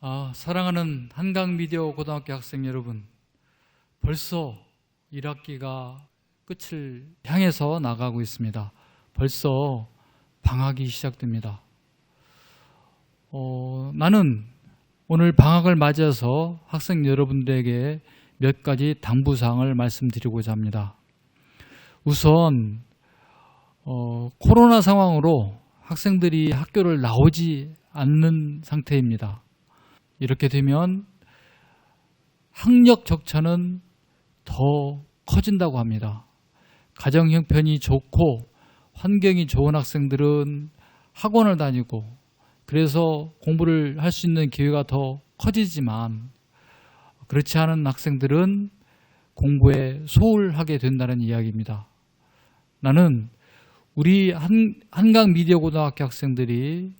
아, 사랑하는 한강미디어 고등학교 학생 여러분, 벌써 1학기가 끝을 향해서 나가고 있습니다. 벌써 방학이 시작됩니다. 어, 나는 오늘 방학을 맞이해서 학생 여러분들에게 몇 가지 당부사항을 말씀드리고자 합니다. 우선 어, 코로나 상황으로 학생들이 학교를 나오지 않는 상태입니다. 이렇게 되면 학력 격차는 더 커진다고 합니다. 가정 형편이 좋고 환경이 좋은 학생들은 학원을 다니고 그래서 공부를 할 수 있는 기회가 더 커지지만 그렇지 않은 학생들은 공부에 소홀하게 된다는 이야기입니다. 나는 우리 한, 한강 미디어 고등학교 학생들이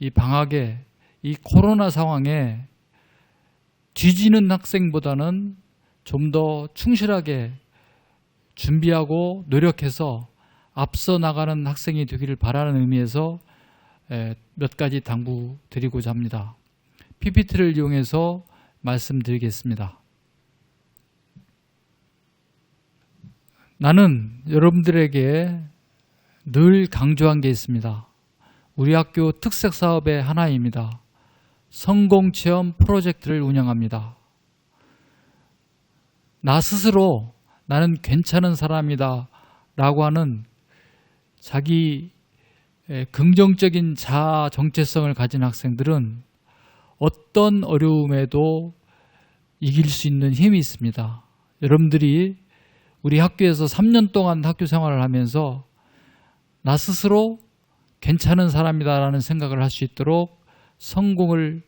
이 방학에 이 코로나 상황에 뒤지는 학생보다는 좀 더 충실하게 준비하고 노력해서 앞서 나가는 학생이 되기를 바라는 의미에서 에, 몇 가지 당부 드리고자 합니다. PPT를 이용해서 말씀드리겠습니다. 나는 여러분들에게 늘 강조한 게 있습니다. 우리 학교 특색 사업의 하나입니다. 성공 체험 프로젝트를 운영합니다. 나 스스로 나는 괜찮은 사람이다 라고 하는 자기 에, 긍정적인 자아 정체성을 가진 학생들은 어떤 어려움에도 이길 수 있는 힘이 있습니다. 여러분들이 우리 학교에서 3년 동안 학교 생활을 하면서 나 스스로 괜찮은 사람이다라는 생각을 할 수 있도록 성공을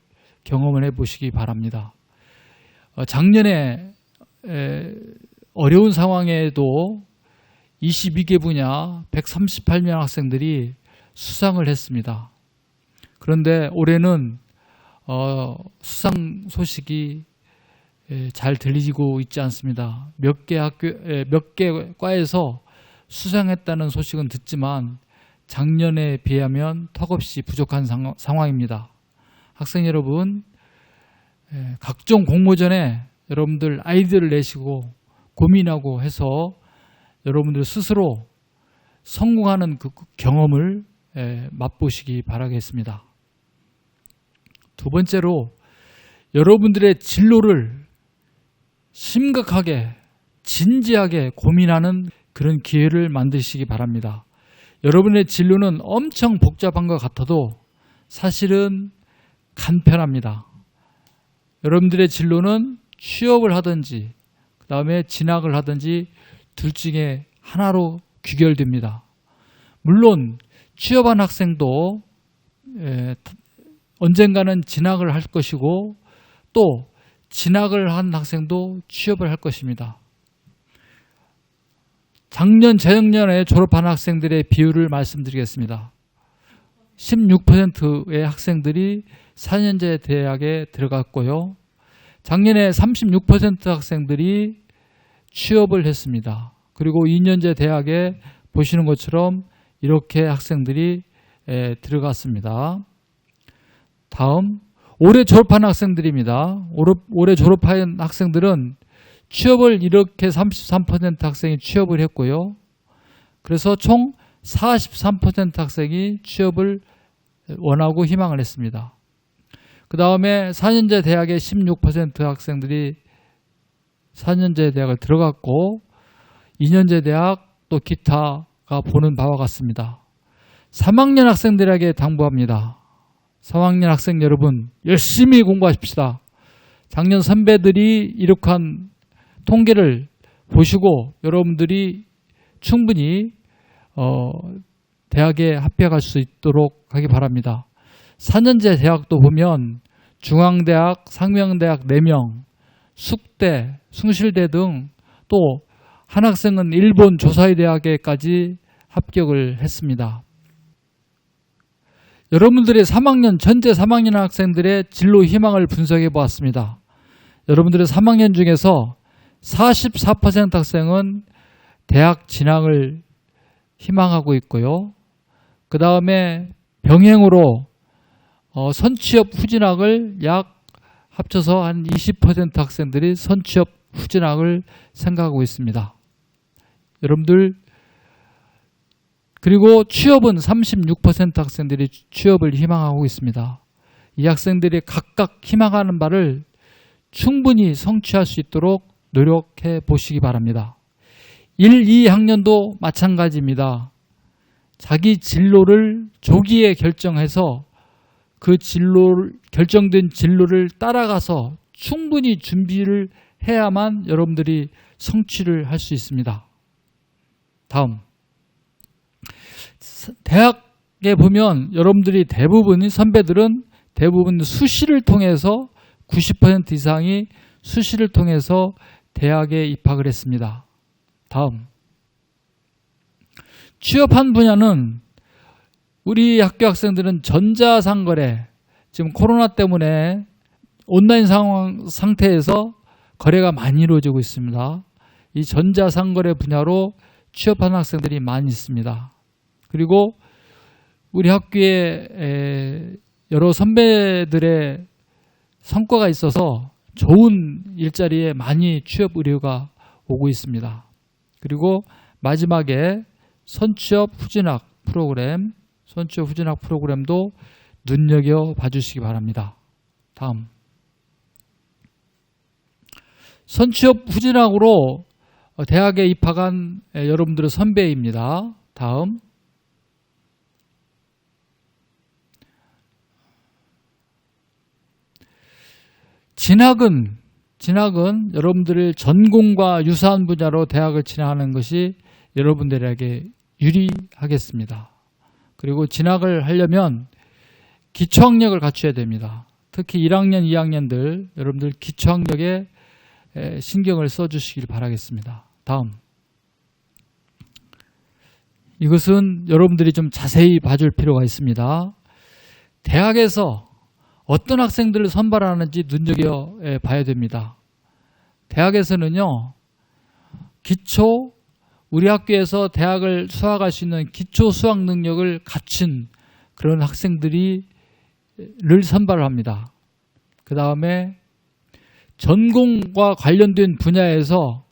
경험을 해 보시기 바랍니다. 어, 작년에 에, 어려운 상황에도 22개 분야 138명 학생들이 수상을 했습니다. 그런데 올해는 어, 수상 소식이 에, 잘 들리고 있지 않습니다. 몇 개 학교, 에, 몇개 과에서 수상했다는 소식은 듣지만 작년에 비하면 턱없이 부족한 상, 상황입니다. 학생 여러분, 에, 각종 공모전에 여러분들 아이디어를 내시고 고민하고 해서 여러분들 스스로 성공하는 그 경험을 에, 맛보시기 바라겠습니다. 두 번째로 여러분들의 진로를 심각하게 진지하게 고민하는 그런 기회를 만드시기 바랍니다. 여러분의 진로는 엄청 복잡한 것 같아도 사실은 간편합니다. 여러분들의 진로는 취업을 하든지 그 다음에 진학을 하든지 둘 중에 하나로 귀결됩니다. 물론 취업한 학생도 에, 언젠가는 진학을 할 것이고 또 진학을 한 학생도 취업을 할 것입니다. 작년, 재작년에 졸업한 학생들의 비율을 말씀드리겠습니다. 16%의 학생들이 4년제 대학에 들어갔고요. 작년에 36% 학생들이 취업을 했습니다. 그리고 2년제 대학에 보시는 것처럼 이렇게 학생들이 에, 들어갔습니다. 다음 올해 졸업한 학생들입니다. 올해, 올해 졸업한 학생들은 취업을 이렇게 33% 학생이 취업을 했고요. 그래서 총 43% 학생이 취업을 원하고 희망을 했습니다. 그 다음에 4년제 대학의 16% 학생들이 4년제 대학을 들어갔고 2년제 대학 또 기타가 보는 바와 같습니다. 3학년 학생들에게 당부합니다. 3학년 학생 여러분 열심히 공부하십시다. 작년 선배들이 이룩한 통계를 보시고 여러분들이 충분히 어, 대학에 합격할 수 있도록 하기 바랍니다. 4년제 대학도 보면 중앙대학, 상명대학 4명, 숙대, 숭실대 등 또 한 학생은 일본 조사이 대학에까지 합격을 했습니다. 여러분들의 3학년, 전체 3학년 학생들의 진로 희망을 분석해 보았습니다. 여러분들의 3학년 중에서 44% 학생은 대학 진학을 희망하고 있고요. 그 다음에 병행으로 어, 선취업 후진학을 약 합쳐서 한 20% 학생들이 선취업 후진학을 생각하고 있습니다. 여러분들 그리고 취업은 36% 학생들이 취업을 희망하고 있습니다. 이 학생들이 각각 희망하는 바를 충분히 성취할 수 있도록 노력해 보시기 바랍니다. 1, 2학년도 마찬가지입니다. 자기 진로를 조기에 결정해서 그 진로 결정된 진로를 따라가서 충분히 준비를 해야만 여러분들이 성취를 할 수 있습니다. 다음 대학에 보면 여러분들이 대부분 선배들은 대부분 수시를 통해서 90% 이상이 수시를 통해서 대학에 입학을 했습니다. 다음 취업한 분야는 우리 학교 학생들은 전자상거래 지금 코로나 때문에 온라인 상황 상태에서 거래가 많이 이루어지고 있습니다. 이 전자상거래 분야로 취업한 학생들이 많이 있습니다. 그리고 우리 학교에 여러 선배들의 성과가 있어서 좋은 일자리에 많이 취업 의뢰가 오고 있습니다. 그리고 마지막에 선취업 후진학 프로그램, 선취업 후진학 프로그램도 눈여겨 봐주시기 바랍니다. 다음. 선취업 후진학으로 대학에 입학한 여러분들의 선배입니다. 다음. 진학은 진학은 여러분들의 전공과 유사한 분야로 대학을 진학하는 것이 여러분들에게 유리하겠습니다. 그리고 진학을 하려면 기초학력을 갖춰야 됩니다. 특히 1학년, 2학년들 여러분들 기초학력에 신경을 써주시길 바라겠습니다. 다음 이것은 여러분들이 좀 자세히 봐줄 필요가 있습니다. 대학에서 어떤 학생들을 선발하는지 눈여겨 봐야 됩니다. 대학에서는요, 기초, 우리 학교에서 대학을 수학할 수 있는 기초 수학 능력을 갖춘 그런 학생들이 를 선발을 합니다. 그 다음에 전공과 관련된 분야에서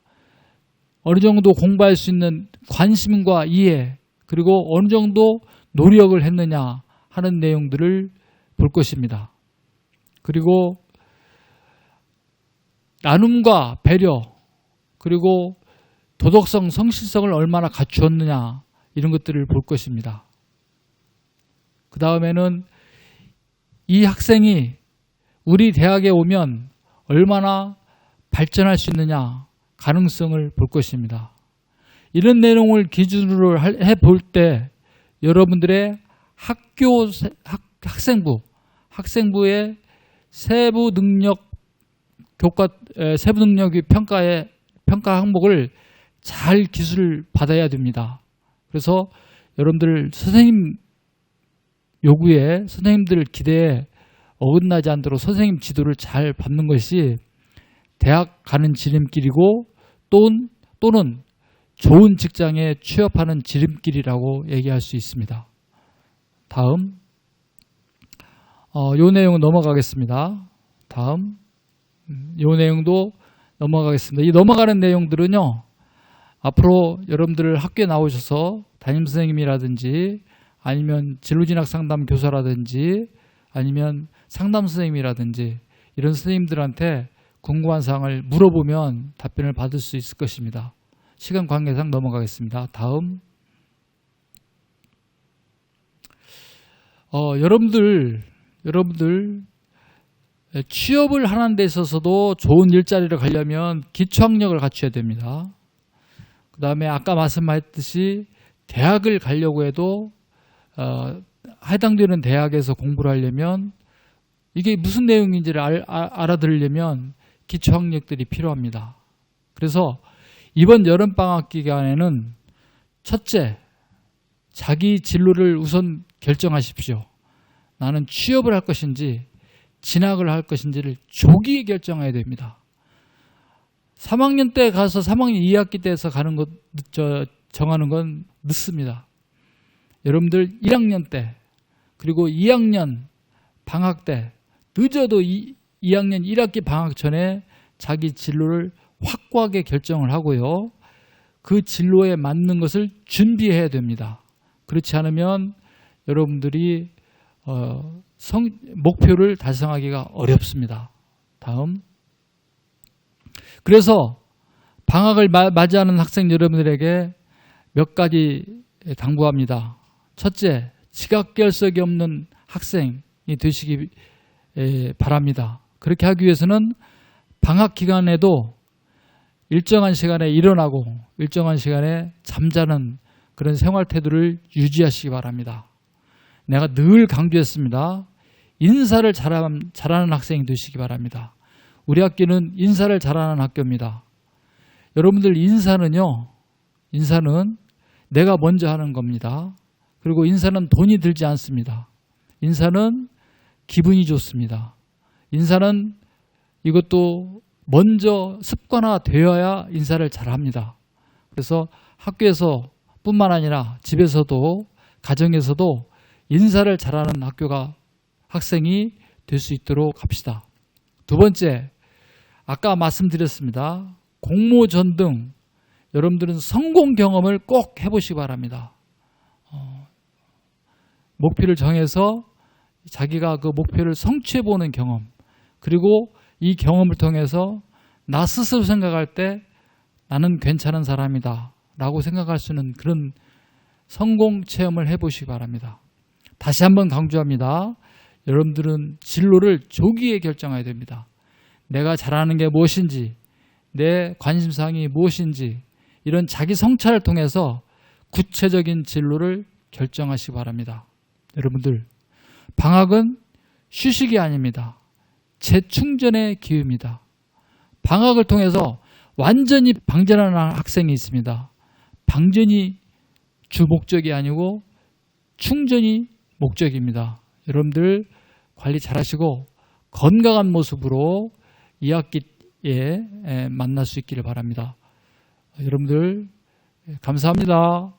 어느 정도 공부할 수 있는 관심과 이해 그리고 어느 정도 노력을 했느냐 하는 내용들을 볼 것입니다. 그리고 나눔과 배려 그리고 도덕성, 성실성을 얼마나 갖추었느냐 이런 것들을 볼 것입니다. 그 다음에는 이 학생이 우리 대학에 오면 얼마나 발전할 수 있느냐 가능성을 볼 것입니다. 이런 내용을 기준으로 해 볼 때 여러분들의 학교 학, 학생부 학생부의 세부 능력 교과 세부 능력이 평가의 평가 항목을 잘 기술을 받아야 됩니다. 그래서 여러분들 선생님 요구에 선생님들 기대에 어긋나지 않도록 선생님 지도를 잘 받는 것이 대학 가는 지름길이고 또는, 또는 좋은 직장에 취업하는 지름길이라고 얘기할 수 있습니다. 다음 어, 요 내용은 넘어가겠습니다. 다음 음, 요 내용도 넘어가겠습니다. 이 넘어가는 내용들은요. 앞으로 여러분들 학교에 나오셔서 담임선생님이라든지 아니면 진로진학 상담 교사라든지 아니면 상담 선생님이라든지 이런 선생님들한테 궁금한 사항을 물어보면 답변을 받을 수 있을 것입니다. 시간 관계상 넘어가겠습니다. 다음 어, 여러분들 여러분들 취업을 하는 데 있어서도 좋은 일자리를 가려면 기초학력을 갖춰야 됩니다. 그 다음에 아까 말씀하셨듯이 대학을 가려고 해도 어, 해당되는 대학에서 공부를 하려면 이게 무슨 내용인지를 알, 알아들으려면 기초학력들이 필요합니다. 그래서 이번 여름방학 기간에는 첫째, 자기 진로를 우선 결정하십시오. 나는 취업을 할 것인지 진학을 할 것인지를 조기에 결정해야 됩니다. 3학년 때 가서 3학년 2학기 때에서 가는 것, 저, 정하는 건 늦습니다. 여러분들 1학년 때, 그리고 2학년 방학 때, 늦어도 이, 2학년 1학기 방학 전에 자기 진로를 확고하게 결정을 하고요. 그 진로에 맞는 것을 준비해야 됩니다. 그렇지 않으면 여러분들이 어, 성, 목표를 달성하기가 어렵습니다. 다음. 그래서 방학을 마- 맞이하는 학생 여러분들에게 몇 가지 당부합니다. 첫째, 지각결석이 없는 학생이 되시기 에, 바랍니다. 그렇게 하기 위해서는 방학 기간에도 일정한 시간에 일어나고 일정한 시간에 잠자는 그런 생활 태도를 유지하시기 바랍니다. 내가 늘 강조했습니다. 인사를 잘함- 잘하는 학생이 되시기 바랍니다. 우리 학교는 인사를 잘하는 학교입니다. 여러분들 인사는요, 인사는 내가 먼저 하는 겁니다. 그리고 인사는 돈이 들지 않습니다. 인사는 기분이 좋습니다. 인사는 이것도 먼저 습관화 되어야 인사를 잘 합니다. 그래서 학교에서 뿐만 아니라 집에서도 가정에서도 인사를 잘하는 학교가 학생이 될 수 있도록 합시다. 두 번째, 아까 말씀드렸습니다. 공모전 등 여러분들은 성공 경험을 꼭 해보시기 바랍니다. 어, 목표를 정해서 자기가 그 목표를 성취해보는 경험, 그리고 이 경험을 통해서 나 스스로 생각할 때 나는 괜찮은 사람이다 라고 생각할 수 있는 그런 성공 체험을 해보시기 바랍니다. 다시 한번 강조합니다. 여러분들은 진로를 조기에 결정해야 됩니다. 내가 잘하는 게 무엇인지, 내 관심사항이 무엇인지, 이런 자기 성찰을 통해서 구체적인 진로를 결정하시기 바랍니다. 여러분들, 방학은 휴식이 아닙니다. 재충전의 기회입니다. 방학을 통해서 완전히 방전하는 학생이 있습니다. 방전이 주 목적이 아니고 충전이 목적입니다. 여러분들 관리 잘 하시고 건강한 모습으로 2학기에 만날 수 있기를 바랍니다. 여러분들 감사합니다.